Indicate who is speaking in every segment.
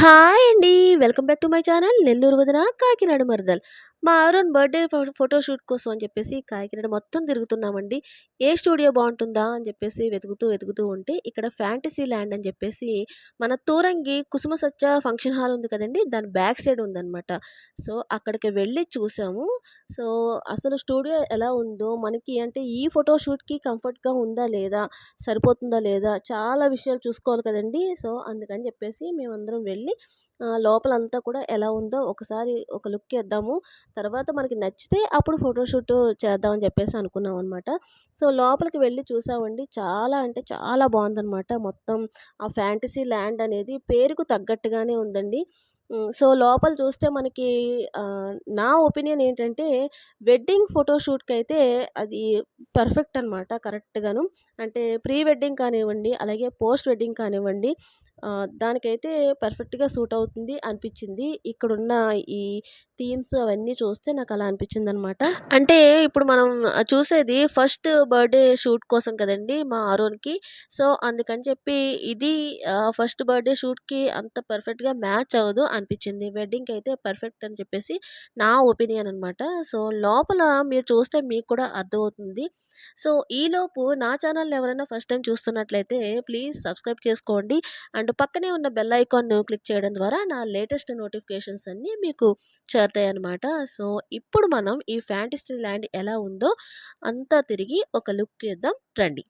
Speaker 1: Hi అండి. Welcome back to my channel Nellore వదిన కాకినాడ మరదల్. మా అరుణ్ బర్త్‌డే ఫోటోషూట్ కోసం అని చెప్పేసి కాకినాడ మొత్తం తిరుగుతున్నామండి. ఏ స్టూడియో బాగుంటుందా అని చెప్పేసి వెతుకుతూ, వెతుకుతూ ఉంటే ఇక్కడ ఫ్యాంటసీ ల్యాండ్ అని చెప్పేసి మన తూరంగి కుసుమ సత్య ఫంక్షన్ హాల్ ఉంది కదండి దాని బ్యాక్ సైడ్ ఉందన్నమాట సో, అక్కడికి వెళ్ళి చూసాము. సో, అసలు స్టూడియో ఎలా ఉందో మనకి అంటే ఈ ఫోటోషూట్‌కి కంఫర్ట్‌గా ఉందా లేదా? సరిపోతుందా లేదా? చాలా విషయాలు చూసుకోవాలి కదండీ! సో, అందుకని చెప్పేసి మేమందరం వెళ్ళి లోపలంతా కూడా ఎలా ఉందో ఒకసారి ఒక లుక్ ఇద్దాము తర్వాత మనకి నచ్చితే అప్పుడు ఫోటోషూట్ చేద్దామని చెప్పేసి అనుకున్నాం అనమాట సో, లోపలికి వెళ్ళి చూసామండి. చాలా అంటే చాలా బాగుందనమాట మొత్తం ఆ ఫ్యాంటసీ ల్యాండ్ అనేది పేరుకు తగ్గట్టుగానే ఉందండి. సో, లోపల చూస్తే మనకి నా ఒపీనియన్ ఏంటంటే వెడ్డింగ్ ఫోటోషూట్కి అయితే అది పర్ఫెక్ట్ అనమాట కరెక్ట్‌గాను. అంటే ప్రీ వెడ్డింగ్ కానివ్వండి, అలాగే పోస్ట్ వెడ్డింగ్ కానివ్వండి దానికైతే పర్ఫెక్ట్‌గా సూట్ అవుతుంది అనిపించింది ఇక్కడున్న ఈ థీమ్స్ అవన్నీ చూస్తే నాకు అలా అనిపించింది అనమాట అంటే ఇప్పుడు మనం చూసేది ఫస్ట్ బర్త్‌డే షూట్ కోసం కదండి మా ఆరోన్‌కి. సో, అందుకని చెప్పి ఇది ఫస్ట్ బర్త్‌డే షూట్‌కి అంత పర్ఫెక్ట్‌గా మ్యాచ్ అవ్వదు అనిపించింది వెడ్డింగ్కి అయితే పర్ఫెక్ట్ అని చెప్పేసి నా ఒపీనియన్ అనమాట. సో, లోపల మీరు చూస్తే మీకు కూడా అర్థమవుతుంది. సో, ఈలోపు నా ఛానల్ ఎవరైనా ఫస్ట్ టైం చూస్తున్నట్లయితే ప్లీజ్ సబ్స్క్రైబ్ చేసుకోండి. అండ్ పక్కనే ఉన్న బెల్ ఐకాన్‌ను క్లిక్ చేయడం ద్వారా నా లేటెస్ట్ నోటిఫికేషన్స్ అన్నీ మీకు చేరతాయనమాట. సో, ఇప్పుడు మనం ఈ ఫ్యాంటసీ ల్యాండ్ ఎలా ఉందో అంతా తిరిగి ఒక లుక్ ఇద్దాం రండి.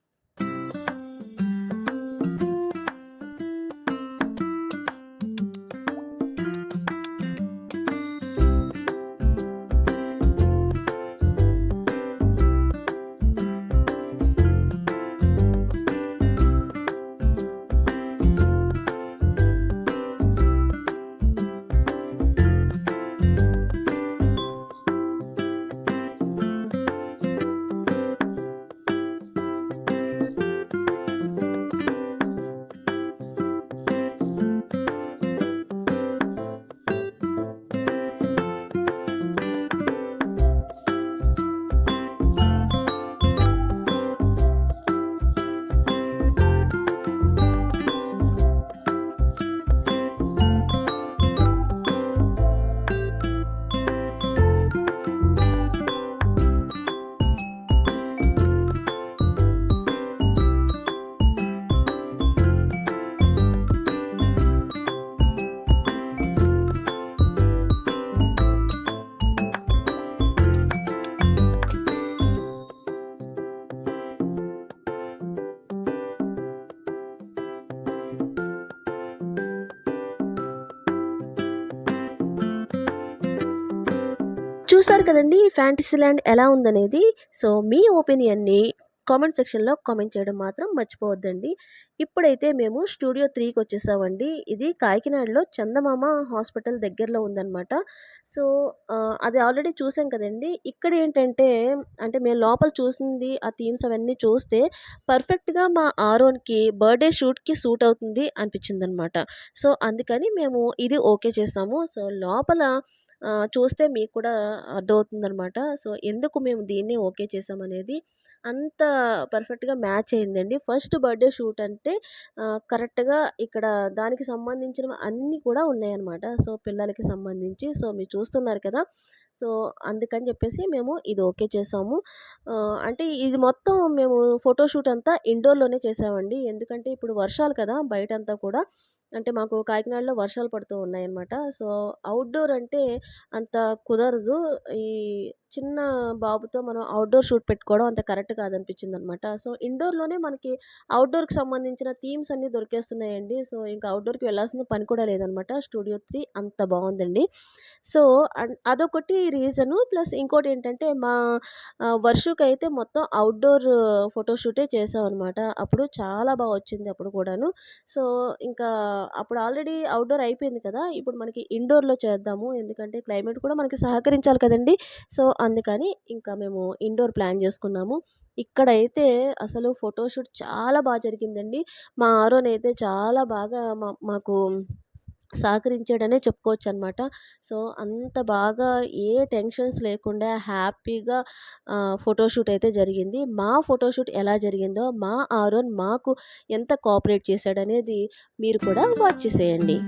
Speaker 1: చూసారు కదండి ఫ్యాంటసీ ల్యాండ్ ఎలా ఉందనేది. సో, మీ ఒపీనియన్‌ని కామెంట్ సెక్షన్‌లో కామెంట్ చేయడం మాత్రం మర్చిపోవద్దండి. ఇప్పుడైతే మేము స్టూడియో త్రీకి వచ్చేసామండి ఇది కాకినాడలో చందమామ హాస్పిటల్ దగ్గరలో ఉందన్నమాట సో, అది ఆల్రెడీ చూసాం కదండీ! ఇక్కడేంటంటే అంటే మేము లోపల చూసింది ఆ థీమ్స్ అవన్నీ చూస్తే పర్ఫెక్ట్‌గా మా ఆరోన్‌కి బర్త్‌డే షూట్‌కి సూట్ అవుతుంది అనిపించింది అనమాట సో, అందుకని మేము ఇది ఓకే చేసాము. సో, లోపల చూస్తే మీకు కూడా అర్థమవుతుందనమాట. సో, ఎందుకు మేము దీన్ని ఓకే చేసామనేది. అంత పర్ఫెక్ట్‌గా మ్యాచ్ అయిందండి. ఫస్ట్ బర్త్‌డే షూట్ అంటే కరెక్ట్‌గా ఇక్కడ దానికి సంబంధించినవి అన్నీ కూడా ఉన్నాయన్నమాట. సో, పిల్లలకి సంబంధించి సో, మీరు చూస్తున్నారు కదా! సో, అందుకని చెప్పేసి మేము ఇది ఓకే చేసాము. అంటే ఇది మొత్తం మేము ఫోటోషూట్ అంతా ఇండోర్‌లోనే చేసామండి. ఎందుకంటే ఇప్పుడు వర్షాలు కదా! బయటంతా కూడా అంటే మాకు కాకినాడలో వర్షాలు పడుతూ ఉన్నాయన్నమాట. సో, అవుట్డోర్ అంటే అంత కుదరదు. ఈ చిన్న బాబుతో మనం అవుట్డోర్ షూట్ పెట్టుకోవడం అంత కరెక్ట్ కాదనిపించింది అనమాట సో, ఇండోర్‌లోనే మనకి అవుట్డోర్కి సంబంధించిన థీమ్స్ అన్నీ దొరికేస్తున్నాయండి. సో, ఇంకా అవుట్డోర్కి వెళ్ళాల్సిన పని కూడా లేదనమాట. స్టూడియో త్రీ అంత బాగుందండి సో, అదొకటి రీజను. ప్లస్ ఇంకోటి ఏంటంటే మా వర్షుకి అయితే మొత్తం అవుట్డోర్ ఫోటోషూటే చేసామన్నమాట అప్పుడు చాలా బాగా వచ్చింది అప్పుడు కూడాను. సో, ఇంకా అప్పుడు ఆల్రెడీ అవుట్డోర్ అయిపోయింది కదా! ఇప్పుడు మనకి ఇండోర్‌లో చేద్దాము. ఎందుకంటే క్లైమేట్ కూడా మనకి సహకరించాలి కదండీ! సో, అందుకని ఇంకా మేము ఇండోర్ ప్లాన్ చేసుకున్నాము. ఇక్కడైతే అసలు ఫోటోషూట్ చాలా బాగా జరిగిందండి. మా ఆరోన్ అయితే చాలా బాగా మా మాకు సహకరించాడనే చెప్పుకోవచ్చనమాట. సో, అంత బాగా ఏ టెన్షన్స్ లేకుండా హ్యాపీగా ఫోటోషూట్ అయితే జరిగింది. మా ఫోటోషూట్ ఎలా జరిగిందో మా ఆరోన్ మాకు ఎంత కోఆపరేట్ చేశాడనేది మీరు కూడా వాచ్ చేసేయండి.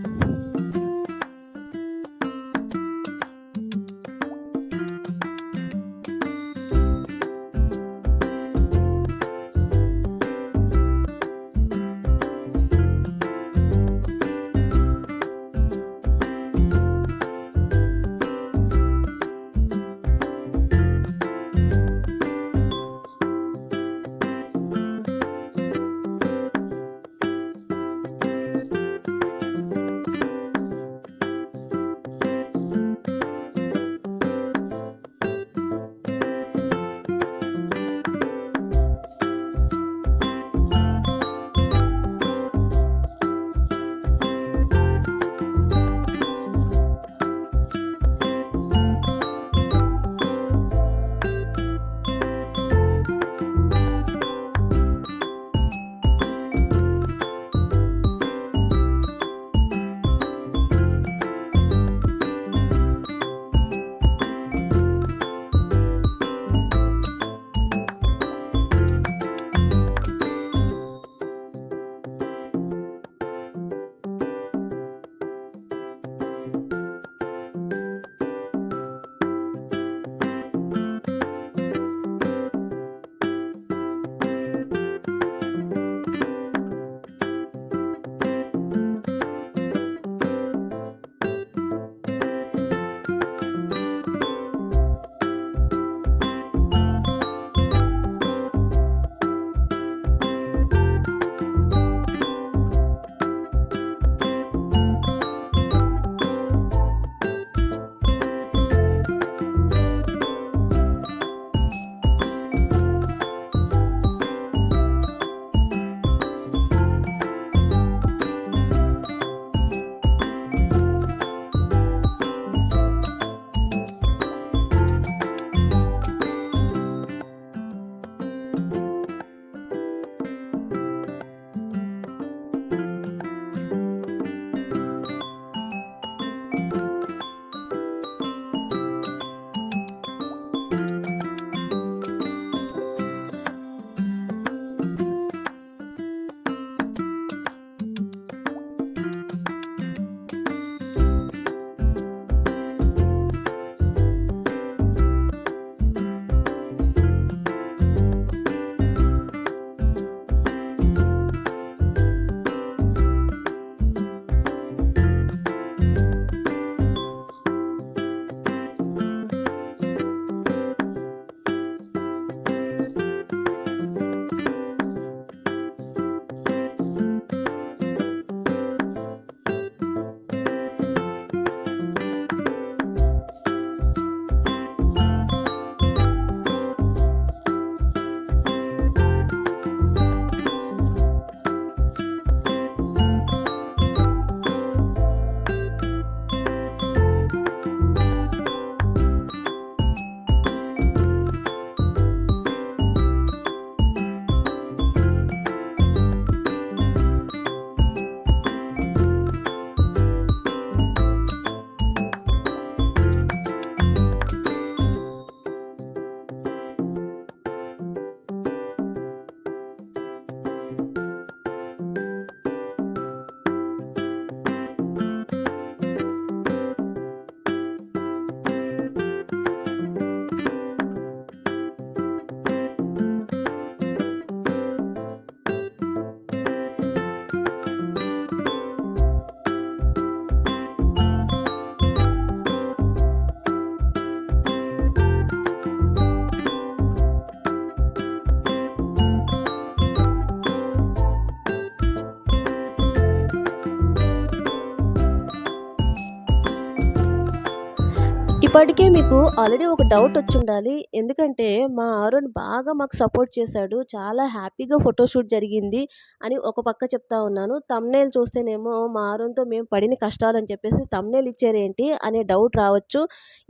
Speaker 1: ఇప్పటికే మీకు ఆల్రెడీ ఒక డౌట్ వచ్చి ఉండాలి ఎందుకంటే మా అరుణ్ బాగా మాకు సపోర్ట్ చేశాడు. చాలా హ్యాపీగా ఫోటోషూట్ జరిగింది అని ఒక పక్క చెప్తా ఉన్నాను. తమ్నేల్ చూస్తేనేమో మా అరుణ్‌తో మేము పడిన కష్టాలు అని చెప్పేసి తమ్నేల్ ఇచ్చారేంటి అనే డౌట్ రావచ్చు.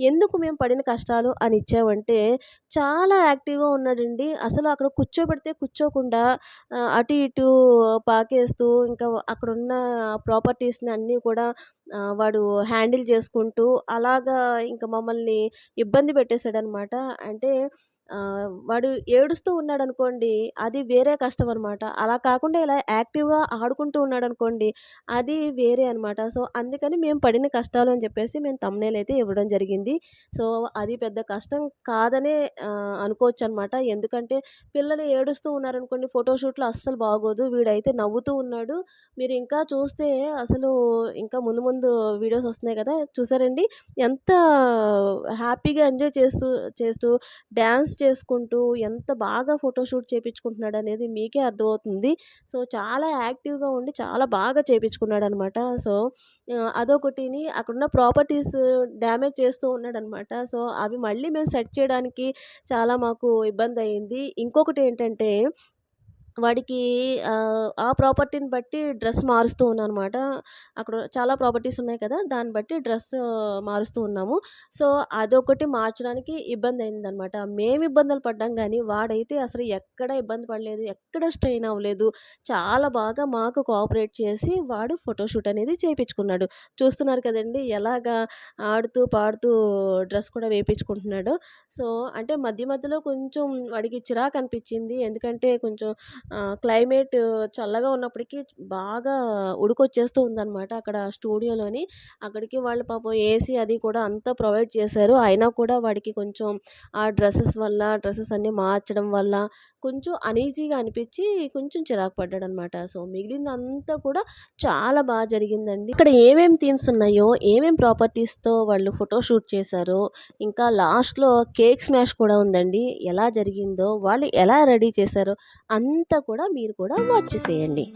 Speaker 1: ఎందుకు మేము పడిన కష్టాలు అని ఇచ్చామంటే చాలా యాక్టివ్‌గా ఉన్నాడండి. అసలు అక్కడ కూర్చోబెడితే కూర్చోకుండా అటు ఇటు పాకేస్తూ ఇంకా అక్కడున్న ప్రాపర్టీస్‌ని అన్నీ కూడా వాడు హ్యాండిల్ చేసుకుంటూ అలాగా ఇంక మమ్మల్ని ఇబ్బంది పెట్టేశాడనమాట. అంటే వాడు ఏడుస్తూ ఉన్నాడు అనుకోండి అది వేరే కష్టం అనమాట. అలా కాకుండా ఇలా యాక్టివ్‌గా ఆడుకుంటూ ఉన్నాడు అనుకోండి అది వేరే అనమాట. సో, అందుకని మేము పడిన కష్టాలు అని చెప్పేసి మేము తమ్నేలు అయితే ఇవ్వడం జరిగింది. సో, అది పెద్ద కష్టం కాదనే అనుకోవచ్చు అనుకోవచ్చనమాట. ఎందుకంటే పిల్లలు ఏడుస్తూ ఉన్నారనుకోండి ఫోటోషూట్‌లో అస్సలు బాగోదు. వీడైతే నవ్వుతూ ఉన్నాడు. మీరు ఇంకా చూస్తే అసలు ఇంకా ముందు ముందు వీడియోస్ వస్తున్నాయి కదా! చూసారండి? ఎంత హ్యాపీగా ఎంజాయ్ చేస్తూ చేస్తూ డ్యాన్స్ చేసుకుంటూ ఎంత బాగా ఫోటోషూట్ చేపించుకుంటున్నాడనేది మీకే అర్థమవుతుంది. సో, చాలా యాక్టివ్‌గా ఉండి చాలా బాగా చేపించుకున్నాడనమాట. సో, అదొకటిని అక్కడున్న ప్రాపర్టీస్ డ్యామేజ్ చేస్తూ ఉన్నాడనమాట. సో, అవి మళ్ళీ మేము సెట్ చేయడానికి చాలా మాకు ఇబ్బంది అయింది ఇంకొకటి ఏంటంటే వాడికి ఆ ప్రాపర్టీని బట్టి డ్రెస్ మారుస్తూ ఉన్నాననమాట. అక్కడ చాలా ప్రాపర్టీస్ ఉన్నాయి కదా! దాన్ని బట్టి డ్రెస్ మారుస్తూ ఉన్నాము. సో, అదొకటి మార్చడానికి ఇబ్బంది అయిందనమాట మేము ఇబ్బందులు పడ్డాం కానీ వాడైతే అసలు ఎక్కడ ఇబ్బంది పడలేదు. ఎక్కడ స్ట్రెయిన్ అవ్వలేదు. చాలా బాగా మాకు కోఆపరేట్ చేసి వాడు ఫోటోషూట్ అనేది చేపించుకున్నాడు. చూస్తున్నారు కదండి ఎలాగా ఆడుతూ పాడుతూ డ్రెస్ కూడా వేయించుకుంటున్నాడు సో, అంటే మధ్య మధ్యలో కొంచెం వాడికి చిరాకనిపించింది. ఎందుకంటే కొంచెం క్లైమేట్ చల్లగా ఉన్నప్పటికీ బాగా ఉడుకొచ్చేస్తూ ఉందనమాట అక్కడ స్టూడియోలోని. అక్కడికి వాళ్ళు పాపం ఏసీ అది కూడా అంతా ప్రొవైడ్ చేశారు. అయినా కూడా వాడికి కొంచెం ఆ డ్రెస్సెస్ వల్ల డ్రెస్సెస్ అన్నీ మార్చడం వల్ల కొంచెం అనీజీగా అనిపించి కొంచెం చిరాకు పడ్డాడనమాట. సో, మిగిలిందంతా కూడా చాలా బాగా జరిగిందండి. ఇక్కడ ఏమేమి థీమ్స్ ఉన్నాయో, ఏమేం ప్రాపర్టీస్‌తో వాళ్ళు ఫోటోషూట్ చేశారో, ఇంకా లాస్ట్‌లో కేక్ స్మాష్ కూడా ఉందండి. ఎలా జరిగిందో, వాళ్ళు ఎలా రెడీ చేశారో అంత కూడా మీరు కూడా వాచ్ చేసేయండి.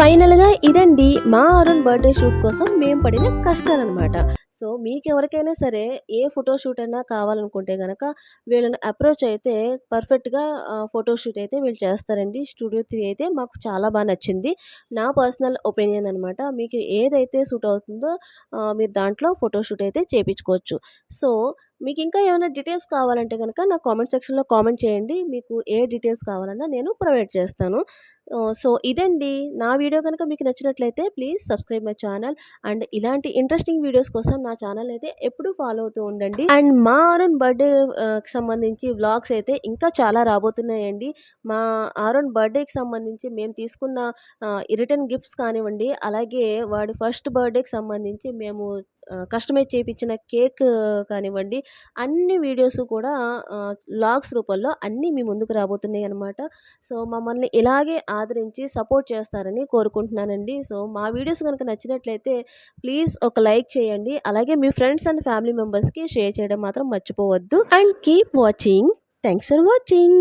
Speaker 1: ఫైనల్‌గా ఇదండి మా అరుణ్ బర్త్‌డే షూట్ కోసం మేము పడిన కష్టాలన్నమాట. సో, మీకెవరికైనా సరే ఏ ఫోటో షూట్ అయినా కావాలనుకుంటే కనుక వీళ్ళని అప్రోచ్ అయితే పర్ఫెక్ట్‌గా ఫోటోషూట్ అయితే వీళ్ళు చేస్తారండి. స్టూడియో త్రీ అయితే మాకు చాలా బాగా నచ్చింది. నా పర్సనల్ ఒపీనియన్ అనమాట. మీకు ఏదైతే సూట్ అవుతుందో మీరు దాంట్లో ఫోటోషూట్ అయితే చేపించుకోవచ్చు. సో, మీకు ఇంకా ఏమైనా డీటెయిల్స్ కావాలంటే కనుక నా కామెంట్ సెక్షన్‌లో కామెంట్ చేయండి. మీకు ఏ డీటెయిల్స్ కావాలన్నా నేను ప్రొవైడ్ చేస్తాను. సో, ఇదండి. నా వీడియో కనుక మీకు నచ్చినట్లయితే please subscribe my channel. And ఇలాంటి ఇంట్రెస్టింగ్ వీడియోస్ కోసం నా ఛానల్‌ని అయితే ఎప్పుడూ ఫాలో అవుతూ ఉండండి. అండ్ మా అరుణ్ బర్త్‌డే కి సంబంధించి వ్లాగ్స్ అయితే ఇంకా చాలా రాబోతున్నాయండి. మా అరుణ్ బర్త్‌డేకి సంబంధించి మేము తీసుకున్న రిటర్న్ గిఫ్ట్స్ కానివ్వండి, అలాగే వాడి ఫస్ట్ బర్త్‌డేకి సంబంధించి మేము కస్టమైజ్ చేపించిన కేక్ కానివ్వండి, అన్ని వీడియోస్ కూడా లాగ్స్ రూపంలో అన్నీ మీ ముందుకు రాబోతున్నాయి అనమాట సో, మమ్మల్ని ఇలాగే ఆదరించి సపోర్ట్ చేస్తారని కోరుకుంటున్నానండి. సో, మా వీడియోస్ కనుక నచ్చినట్లయితే ప్లీజ్ ఒక లైక్ చేయండి. అలాగే మీ ఫ్రెండ్స్ అండ్ ఫ్యామిలీ మెంబర్స్‌కి షేర్ చేయడం మాత్రం మర్చిపోవద్దు. And keep watching. Thanks for watching.